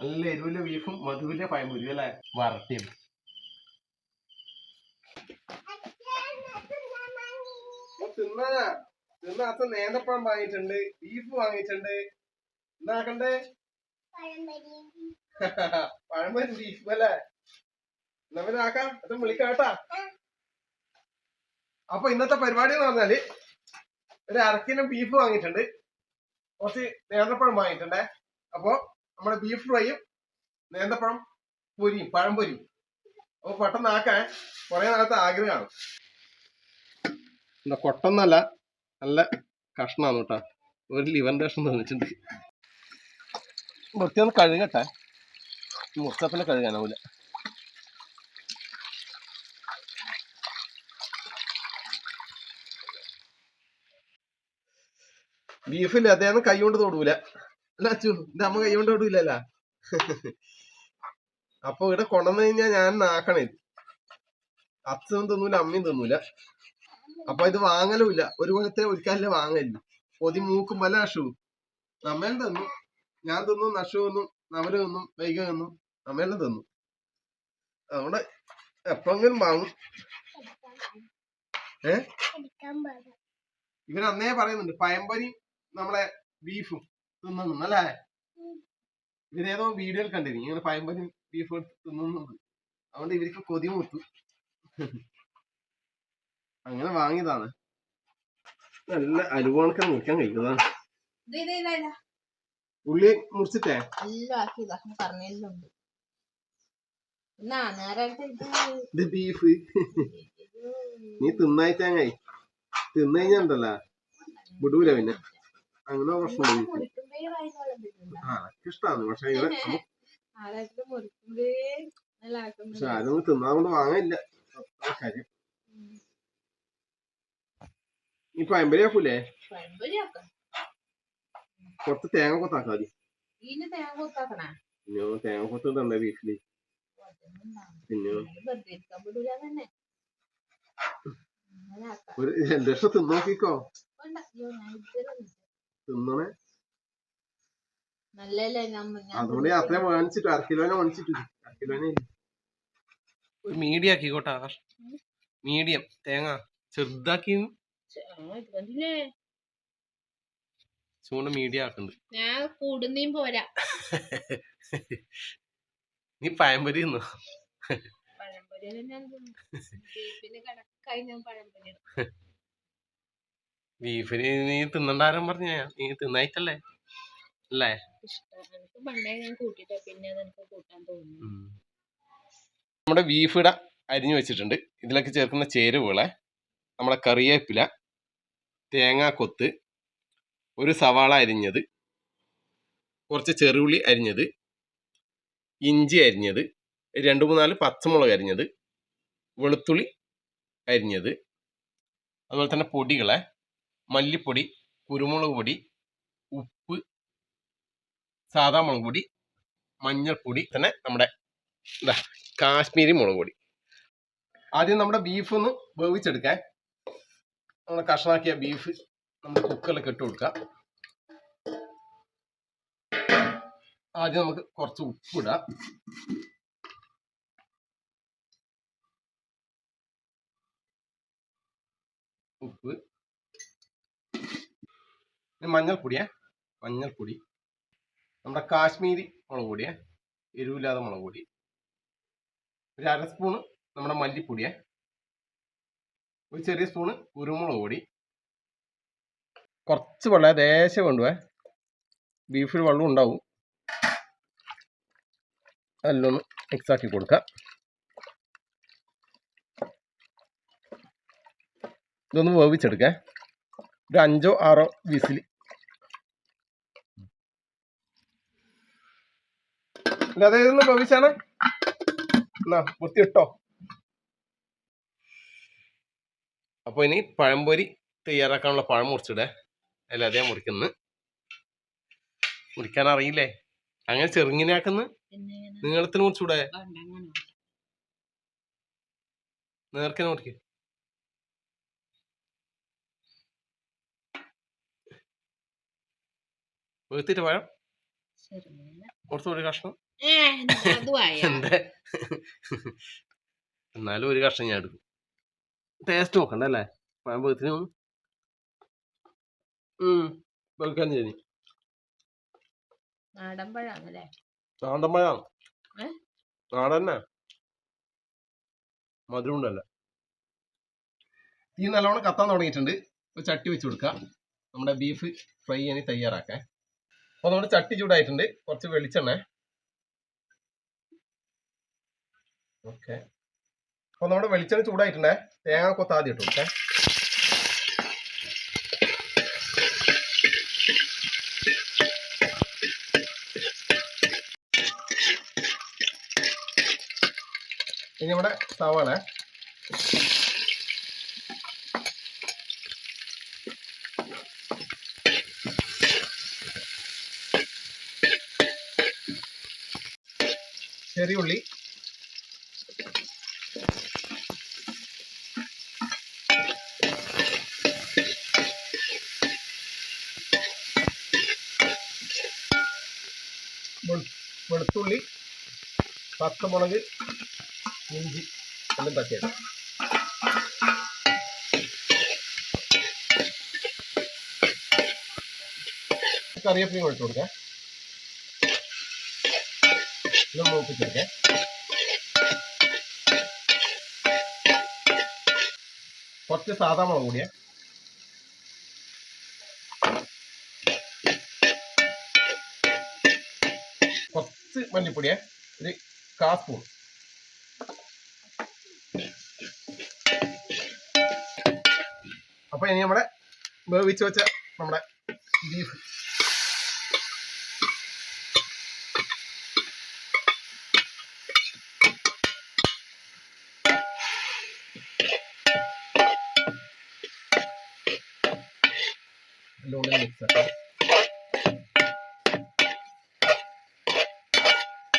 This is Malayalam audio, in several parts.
നല്ല എരിവിലെ ബീഫും മധുവിലെ പഴംപൊരിയും അല്ലേ വരട്ടിയത്. തിന്ന. തിന്ന അച്ഛൻ നേന്ത്രപ്പഴം വാങ്ങിയിട്ടുണ്ട് ബീഫ് വാങ്ങിയിട്ടുണ്ട്. എന്താക്കണ്ടേ പഴംപൊരി. ബീഫ് അല്ലേ? എന്നാക്കാം അത് വിളിക്കാട്ടാ അപ്പൊ ഇന്നത്തെ പരിപാടി എന്ന് പറഞ്ഞാൽ ഒരു അരക്കിലും ബീഫ് വാങ്ങിയിട്ടുണ്ട്. കുറച്ച് നേന്ത്രപ്പഴം വാങ്ങിയിട്ടുണ്ടേ. അപ്പൊ നമ്മുടെ ബീഫ് ഫ്രൈയും നേന്ത്രപ്പഴം പൊരിയും പഴം പൊരിയും. അപ്പൊ പെട്ടെന്ന് ആക്കാൻ കുറെ നാളത്തെ ആഗ്രഹമാണ്. എന്താ കൊട്ടന്നല്ല നല്ല കഷ്ണാണ് കേട്ടാ. ഒരു ലിവറിന്റെ കഷ്ണം തോന്നിച്ചിട്ടുണ്ട് വൃത്തിയൊന്ന് കഴുകട്ടെ. മുത്തപ്പിനെ കഴുകാനാവൂല ബീഫില്ല അദ്ദേഹം കൈ കൊണ്ട് തൊടൂല. അല്ല അച്ചു എന്റെ അമ്മ കൈ തൊടൂലല്ല അപ്പൊ ഇവിടെ കൊണ്ടുവന്നു കഴിഞ്ഞാ ഞാൻ നാക്കണേ. അച്ഛനും തിന്നൂല അമ്മയും തിന്നൂല. അപ്പൊ ഇത് വാങ്ങലുമില്ല ഒരു കൊല്ലത്തെ ഒരിക്കലല്ലേ വാങ്ങലില്ല. പൊതി മൂക്കും പല അഷുവും നമ്മളും തിന്നു. ഞാൻ തിന്നു നഷു തിന്നു നമ്മൾ തിന്നു വൈക തിന്നു അമ്മേലും തിന്നു. അതുകൊണ്ട് എപ്പോഴെങ്കിലും വാങ്ങും. ഏ? ഇവരന്നേ പറയുന്നുണ്ട് പയമ്പരി നമ്മളെ ബീഫും തിന്നുന്നു അല്ലേ? ഇവരേതോ വീഡിയോയിൽ കണ്ടിരുന്നു. ഇങ്ങനെ പയമ്പരി ബീഫ് തിന്നുന്നുണ്ട് അതുകൊണ്ട് ഇവർക്ക് കൊതി മുത്തു. അങ്ങനെ വാങ്ങിയതാണ്. നല്ല അലുവണക്കിന് മുറിക്കാൻ കഴിക്കുന്നതാണ് ഉള്ളി മുറിച്ചിട്ടേ? ഇത് ബീഫ് നീ തിന്നായിട്ടാങ്ങായി തിന്നുകഴിഞ്ഞാ ഉണ്ടല്ലോ. വിടൂല പിന്നെ. അങ്ങനെ ആ ഇഷ്ടമാണ് പക്ഷെ ഇങ്ങനെ പക്ഷെ ആരും തിന്നാൻ കൊണ്ട് വാങ്ങില്ല. കാര്യം. ഈ പയമ്പരി ആക്കൂലേ? കൊത്ത് കുറച്ച് തേങ്ങ കൊത്താക്കാ മതി. ഇതിന് തേങ്ങ കൊത്ത് തന്നെ വീട്ടിൽ. പിന്നെ ഒരു രണ്ടു ലക്ഷം തിന്നോക്കിക്കോ തിന്നണേ. അതുകൊണ്ട് അത്രയും വാങ്ങിച്ചിട്ട് അര കിലോനെ വാങ്ങിച്ചിട്ട് അര കിലോനെ ഒരു മീഡിയം ആക്കിക്കോട്ടെ ആകാശ്. മീഡിയം തേങ്ങ. ചെറുതാക്കി. ചൂണ്ട മീഡിയം ആക്കുന്നുണ്ട് ഞാൻ കൂടുന്നേം പോരാ. നീ പഴംപൊരി തിന്നു? പഴംപൊരി ഞാൻ തിന്നും. കണക്കായി ഞാൻ പഴംപൊരി ബീഫിന് നീ തിന്നണ്ടാരം പറഞ്ഞ നീ തിന്നായിട്ടല്ലേ? അല്ലേ? നമ്മുടെ ബീഫിട അരിഞ്ഞു വെച്ചിട്ടുണ്ട്. ഇതിലൊക്കെ ചേർക്കുന്ന ചേരുവകളെ നമ്മുടെ കറിവേപ്പില തേങ്ങാക്കൊത്ത് ഒരു സവാള അരിഞ്ഞത് കുറച്ച് ചെറുള്ളി അരിഞ്ഞത് ഇഞ്ചി അരിഞ്ഞത് രണ്ട് മൂന്നാൽ പച്ചമുളക് അരിഞ്ഞത് വെളുത്തുള്ളി അരിഞ്ഞത് അതുപോലെ തന്നെ പൊടികളെ മല്ലിപ്പൊടി കുരുമുളക് പൊടി ഉപ്പ് സാധാ മുളക് പൊടി മഞ്ഞൾപ്പൊടി തന്നെ നമ്മുടെ ഇതാ കാശ്മീരി മുളക് പൊടി. ആദ്യം നമ്മുടെ ബീഫ് ഒന്ന് വേവിച്ചെടുക്കാൻ നമ്മൾ കഷ്ണാക്കിയ ബീഫ് നമ്മൾ കുക്കറിൽ ഇട്ട് കൊടുക്കാം. ആദ്യം നമുക്ക് കുറച്ച് ഉപ്പിടാം ഉപ്പ്. പിന്നെ മഞ്ഞൾപ്പൊടിയേ. മഞ്ഞൾപ്പൊടി. നമ്മുടെ കാശ്മീരി മുളക് പൊടിയേ എരിവില്ലാതെ മുളക് പൊടി ഒരു അര സ്പൂണ് നമ്മുടെ മല്ലിപ്പൊടിയെ. ഒരു ചെറിയ സ്പൂണ് കുരുമുളക് പൊടി കുറച്ച് വെള്ളം ദേശം വേണ്ടുവേ ബീഫിൽ വെള്ളം ഉണ്ടാവും. അതിലൊന്ന് മിക്സ് ആക്കി കൊടുക്കാം. ഇതൊന്ന് വേവിച്ചെടുക്കാം. ഒരു അഞ്ചോ ആറോ വിസിൽ അതെ ഇതൊന്ന് വേവിച്ചാണ് എന്നാ വൃത്തിയിട്ടോ അപ്പോൾ ഇനി പഴംപൊരി തയ്യാറാക്കാനുള്ള പഴം മുറിച്ചിടേ. അല്ല അതേ മുറിക്കുന്നു. മുറിക്കാൻ അറിയില്ലേ അങ്ങനെ ചെറുങ്ങിനാക്കുന്നു നിങ്ങളത്തിന് മുറിച്ചൂടെ? നേർക്കിനെ മുറിക്ക്. വീർത്തിട്ട് പഴം. കുറച്ചുകൂടി കഷ്ണം. എന്നാലും ഒരു കഷ്ണം ഞാൻ എടുക്കും. ടേസ്റ്റ് നോക്കണ്ടല്ലേ അല്ലേ? ഉം. വെൽക്കാൻ ചേരി. നാടൻ പഴാണല്ലേ? നാടൻ? നാടന്നെ മധുരം ഉണ്ടല്ല തീ നല്ലോണം കത്താൻ തുടങ്ങിയിട്ടുണ്ട്. ഒരു ചട്ടി വെച്ച് കൊടുക്കുക നമ്മുടെ ബീഫ് ഫ്രൈ ചെയ്യാൻ തയ്യാറാക്കാൻ. അപ്പൊ നമ്മുടെ ചട്ടി ചൂടായിട്ടുണ്ട്. കുറച്ച് വെളിച്ചെണ്ണ. ഓക്കെ. അപ്പൊ നമ്മുടെ വെളിച്ചെണ്ണ ചൂടായിട്ടുണ്ടേ. തേങ്ങ കൊത്ത ആദ്യം ഇട്ടു. ഓക്കെ. ഇനി നമ്മുടെ സവാള ചെറിയ ഉള്ളി വെളുത്തുള്ളി പച്ചമുളക് ഇഞ്ചി എല്ലാം തട്ടിയത് കറിവേപ്പിലയും കൊടുത്തു കൊടുക്കാം. ഇത് മൂപ്പിച്ചെടുക്കേ കുറച്ച് സാധാ മുളക് കൂടിയേ മല്ലിപ്പൊടിയേ ഒരു കാ സ്പൂൺ. അപ്പൊ ഇനി നമ്മുടെ വേവിച്ച് വെച്ച നമ്മുടെ ബീഫ്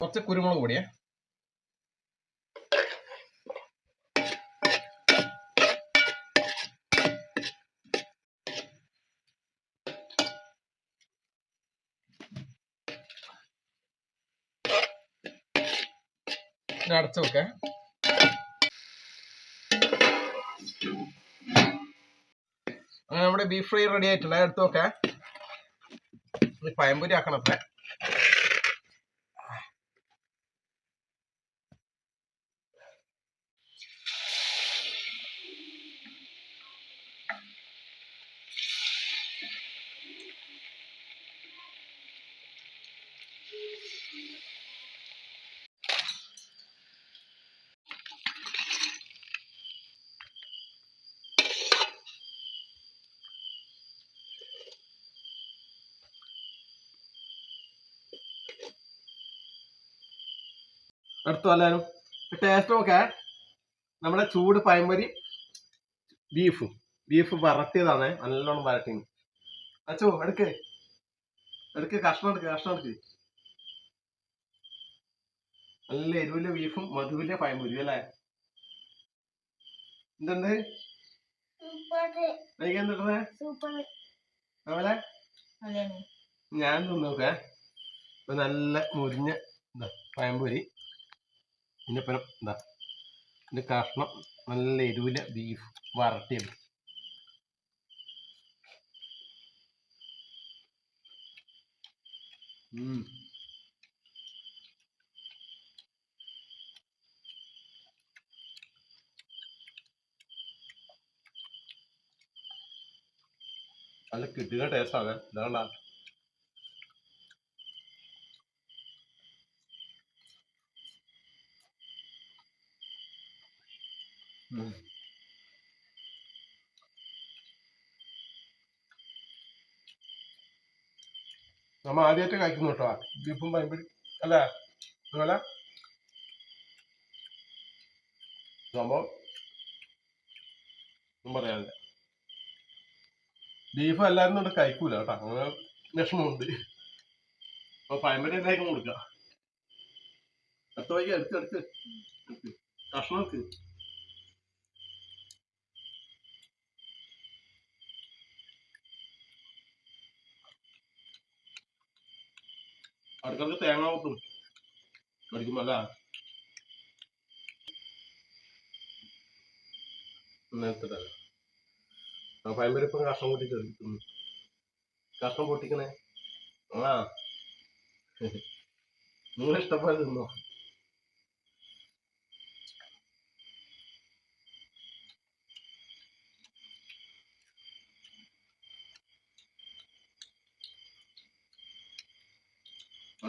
കുറച്ച് കുരുമുളക് പൊടിയേ. അടച്ചു വെക്കേ. അങ്ങനെ നമ്മുടെ ബീഫ് ഫ്രൈ റെഡി ആയിട്ടുള്ള എടുത്ത് നോക്കേ പഴംപൊരി ആക്കണം അത്ര എടുത്തു എല്ലാവരും? ടേസ്റ്റ് നോക്കേ നമ്മുടെ ചൂട് പഴംപൊരി ബീഫും ബീഫ് വരട്ടിയതാണ് നല്ലോണം വരട്ടി. അച്ചോ എടുക്ക്. എടുക്ക് കഷ്ണം എടുക്ക് കഷ്ണം എടുക്ക്. നല്ല എരിവിലെ ബീഫും മധുവിലെ പഴംപൊരി അല്ലേ? എന്തുണ്ട്? ഞാൻ ഇപ്പൊ നല്ല മുരിഞ്ഞ പഴംപൊരി പിന്നെ പരം എന്താ? ഇതിന്റെ കഷ്ണം നല്ല എരിവിലെ ബീഫ് വരട്ടിയത്. നല്ല കിട്ടുക ടേസ്റ്റ് ആണ്. നമ്മ ആദ്യമായിട്ട് കഴിക്കുന്നു കേട്ടോ. ബീഫും പൈമ്പൊരി അല്ല അതുപോലെ സംഭവം ഒന്നും പറയാനില്ല. ബീഫ് എല്ലാവരും കൊണ്ട് കഴിക്കൂല കേട്ടോ. അങ്ങനെ വിഷമമുണ്ട്. അപ്പൊ പഴമ്പൊരി ഉണ്ടാക്കി കൊടുക്കാം. അടുത്ത വൈകി എടുത്ത് എടുത്ത് കഷ്ണം എടുക്ക്. അടുക്കൾക്ക് തേങ്ങ കൂട്ടും മടിക്കുമല്ല നേരത്തെ ആ പയമ്പരിപ്പം കഷ്ണം പൊട്ടിച്ച് തിന്നു. കഷ്ണം പൊട്ടിക്കണേ? ആ. നിങ്ങൾ ഇഷ്ടപോലെ തിന്നോ?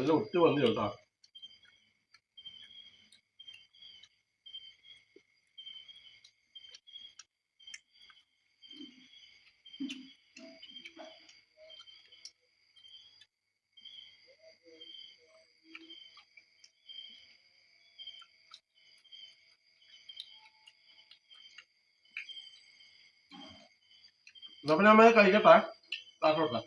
നല്ല ഒട്ടി വന്നു കേട്ടോ. എന്നാ നമ്മൾ കഴിക്കട്ടെ? കാട്ടോട്ടെ